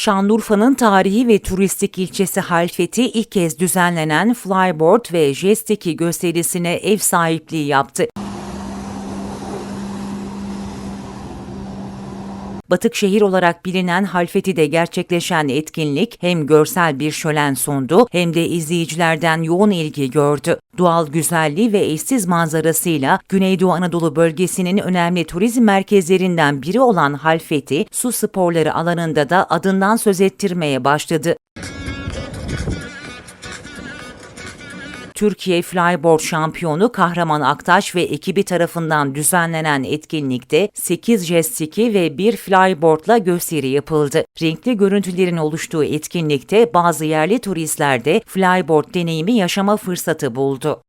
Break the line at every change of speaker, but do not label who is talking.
Şanlıurfa'nın tarihi ve turistik ilçesi Halfeti ilk kez düzenlenen Flyboard ve Jet gösterisine ev sahipliği yaptı. Batık şehir olarak bilinen Halfeti'de gerçekleşen etkinlik hem görsel bir şölen sundu hem de izleyicilerden yoğun ilgi gördü. Doğal güzelliği ve eşsiz manzarasıyla Güneydoğu Anadolu bölgesinin önemli turizm merkezlerinden biri olan Halfeti, su sporları alanında da adından söz ettirmeye başladı. Türkiye Flyboard şampiyonu Kahraman Aktaş ve ekibi tarafından düzenlenen etkinlikte 8 jet ski ve 1 flyboardla gösteri yapıldı. Renkli görüntülerin oluştuğu etkinlikte bazı yerli turistler de flyboard deneyimi yaşama fırsatı buldu.